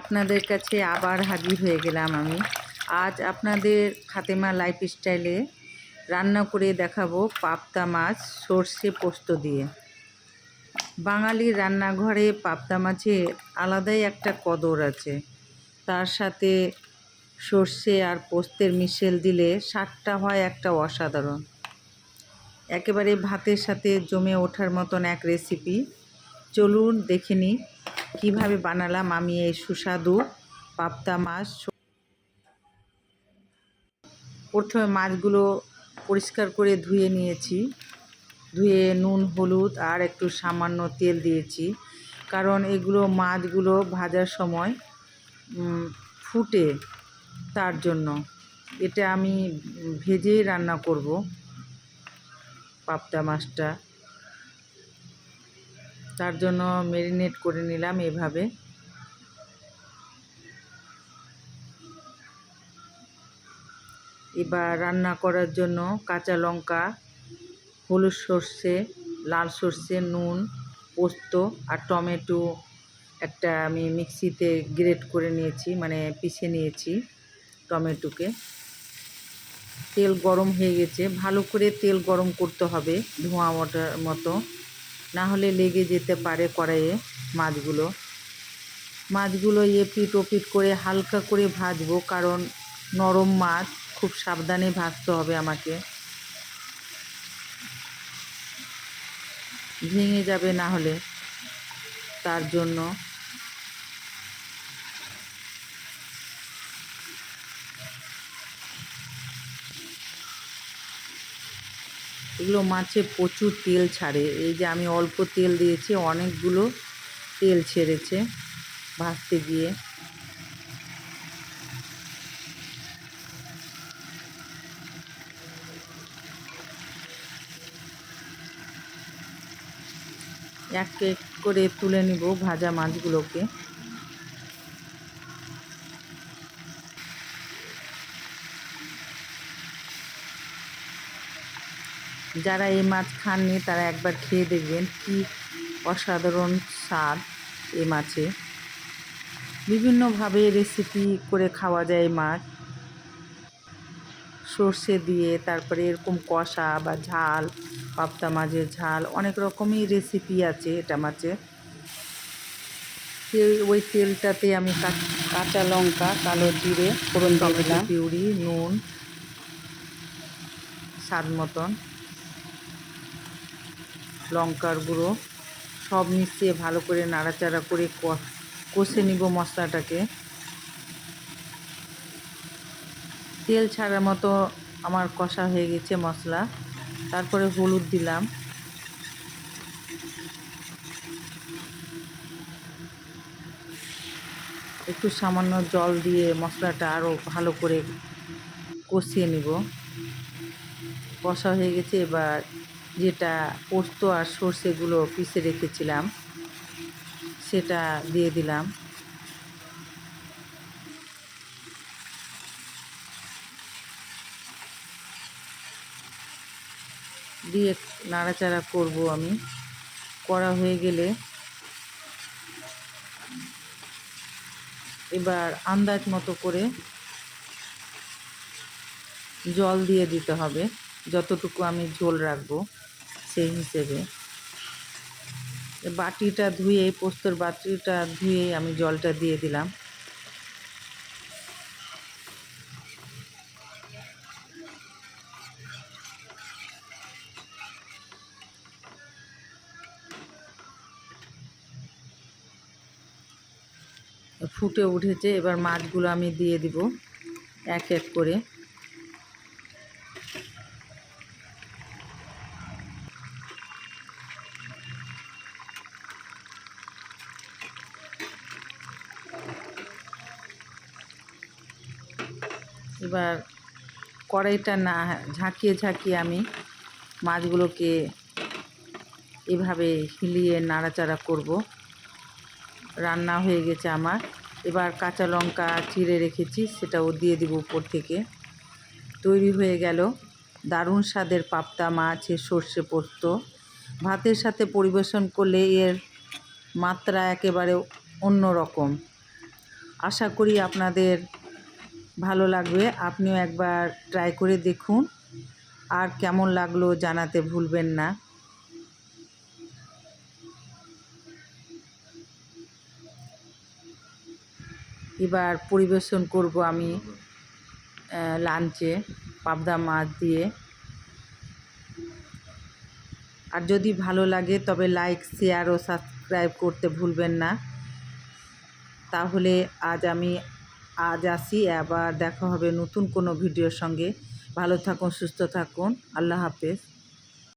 আপনাদের কাছে আবার হাজির হয়ে গেলাম আমি। আজ আপনাদের খাতেমা লাইফ স্টাইলে রান্না করে দেখাবো পাবদা মাছ সর্ষে পোস্ত দিয়ে। বাঙালির রান্নাঘরে পাবদা মাছের আলাদাই একটা কদর আছে। তার সাথে সর্ষে আর পোস্তের মিশেল দিলে স্বাদটা হয় একটা অসাধারণ। একেবারে ভাতের সাথে জমে ওঠার মতন এক রেসিপি চলুন দেখে নিই কীভাবে বানালাম আমি এই সুস্বাদু পাবদা মাছ? প্রথমে মাছগুলো পরিষ্কার করে ধুয়ে নিয়েছি। ধুয়ে নুন, হলুদ আর একটু সামান্য তেল দিয়েছি। কারণ এগুলো মাছগুলো ভাজার সময় ফুটে তার জন্য। এটা আমি ভেজেই রান্না করব পাবদা মাছটা। তার জন্য মেরিনেট করে নিলাম এভাবে। এবার রান্না করার জন্য কাঁচা লঙ্কা, হলুদ সর্ষে, লাল সর্ষে, নুন, পোস্ত আর টমেটো একটা আমি মিক্সিতে গ্রেট করে নিয়েছি মানে পিষে নিয়েছি টমেটোকে। তেল গরম হয়ে গেছে, ভালো করে তেল গরম করতে হবে ধোঁয়া মতো। না হলে লেগে যেতে পারে কড়াইয়ে মাছগুলো। মাছগুলো এপিট ওপিট করে হালকা করে ভাজবো, কারণ নরম মাছ খুব সাবধানে ভাজতে হবে আমাকে। ভেঙে যাবে না হলে। তার জন্য এগুলো মাছে প্রচুর তেল ছাড়ে। এই যে আমি অল্প তেল দিয়েছি, অনেকগুলো তেল ছেড়েছে ভাজতে গিয়ে। এক এক করে তুলে নিব ভাজা মাছগুলোকে। যারা এই মাছ খাননি তারা একবার খেয়ে দেখবেন কি অসাধারণ স্বাদ এই মাছে। বিভিন্নভাবে রেসিপি করে খাওয়া যায় মাছ। সর্ষে দিয়ে তারপরে এরকম কষা বা ঝাল পাবদা মাছের ঝাল অনেক রকমই রেসিপি আছে এটা মাছে। ওই তেলটাতে আমি কাঁচা লঙ্কা কালো জিরে ফোড়ন টমেটো পিউরি নুন। স্বাদ মতন। লঙ্কার গুঁড়ো সব মিশিয়ে ভালো করে নাড়াচাড়া করে কষে নিব মশলাটাকে। তেল ছাড়ার মতো আমার কষা হয়ে গেছে মশলা। তারপরে হলুদ দিলাম। একটু সামান্য জল দিয়ে মশলাটা আরও ভালো করে কষিয়ে নিব। কষা হয়ে গেছে, এবার যেটা পোস্ত আর সর্ষেগুলো পিষে রেখেছিলাম, সেটা দিয়ে দিলাম। দিয়ে নাড়াচাড়া করব আমি। করা হয়ে গেলে এবার আন্দাজ মতো করে জল দিয়ে দিতে হবে, যতটুকু আমি ঝোল রাখব। সেই হিসেবে। বাটিটা ধুয়ে, পোস্তর বাটিটা ধুয়ে আমি জলটা দিয়ে দিলাম। ফুটে উঠেছে, এবার মাছগুলো আমি দিয়ে দিব এক এক করে। এবার কড়াইটা না ঝাঁকিয়ে ঝাঁকিয়ে আমি মাছগুলোকে এভাবে হিলিয়ে নাড়াচাড়া করব। রান্না হয়ে গেছে আমার। এবার কাঁচা লঙ্কা চিড়ে রেখেছি, সেটাও দিয়ে দিব উপর থেকে। তৈরি হয়ে গেল দারুণ স্বাদের পাবদা মাছের সর্ষে পোস্ত। ভাতের সাথে পরিবেশন করলে এর মাত্রা একেবারে অন্য রকম আশা করি আপনাদের ভালো লাগবে। আপনিও একবার ট্রাই করে দেখুন। আর কেমন লাগল জানাতে ভুলবেন না। এবার পরিবেশন করব আমি লাঞ্চে পাবদা মাছ দিয়ে। আর যদি ভালো লাগে তবে লাইক শেয়ার ও সাবস্ক্রাইব করতে ভুলবেন না। তাহলে আজ আমি আজ আসি, আবার দেখা হবে নতুন কোনো ভিডিওর সঙ্গে। ভালো থাকুন, সুস্থ থাকুন। আল্লাহ হাফেজ।